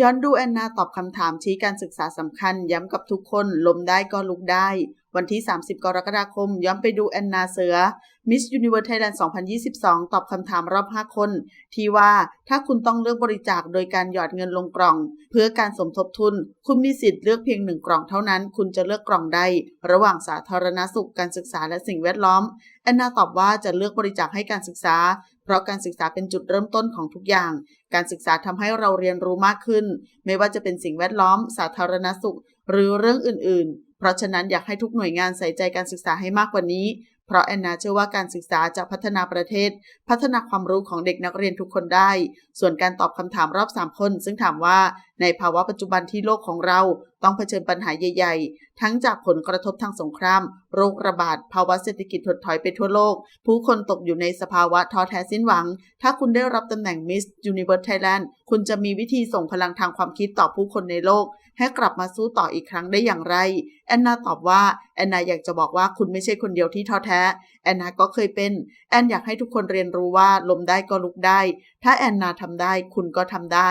ย้อนดูแอนนาตอบคำถามชี้การศึกษาสำคัญ ย้ำกับทุกคนลมได้ก็ลุกได้ วันที่ 30 กรกฎาคม ย้อนไปดูแอนนาเสือ Miss Universe Thailand 2022 ตอบคำถามรอบ 5 คน ที่ว่าถ้าคุณต้องเลือกบริจาคโดยการหยอดเงินลงกล่อง เพื่อการสมทบทุน คุณมีสิทธิ์เลือกเพียงหนึ่งกล่องเท่านั้น คุณจะเลือกกล่องใด ระหว่างสาธารณสุขการศึกษาและสิ่งแวดล้อมแอนนาตอบว่าจะเลือกบริจาคให้การศึกษา เพราะการศึกษาเป็นจุดเริ่มต้นของทุกอย่าง การศึกษาทำให้เราเรียนรู้มากขึ้น ไม่ว่าจะเป็นสิ่งแวดล้อม สาธารณสุข หรือเรื่องอื่น ๆ เพราะฉะนั้นอยากให้ทุกหน่วยงานใส่ใจการศึกษาให้มากกว่านี้ เพราะแอนนาเชื่อว่าการศึกษาจะพัฒนาประเทศ พัฒนาความรู้ของเด็กนักเรียนทุกคนได้ ส่วนการตอบคำถามรอบ3คนซึ่งถามว่าในภาวะปัจจุบันที่โลกของเราต้องเผชิญปัญหาใหญ่ ๆ ทั้งจากผลกระทบทางสงคราม โรคระบาด ภาวะเศรษฐกิจถดถอยไปทั่วโลก ผู้คนตกอยู่ในสภาวะท้อแท้สิ้นหวัง ถ้าคุณได้รับตำแหน่ง Miss Universe Thailand คุณจะมีวิธีส่งพลังทางความคิดต่อผู้คนในโลก ให้กลับมาสู้ต่ออีกครั้งได้อย่างไร แอนนาตอบว่า แอนนาอยากจะบอกว่าคุณไม่ใช่คนเดียวที่ท้อแท้ แอนนาก็เคยเป็น แอนอยากให้ทุกคนเรียนรู้ว่าล้มได้ก็ลุกได้ ถ้าแอนนาทำได้ คุณก็ทำได้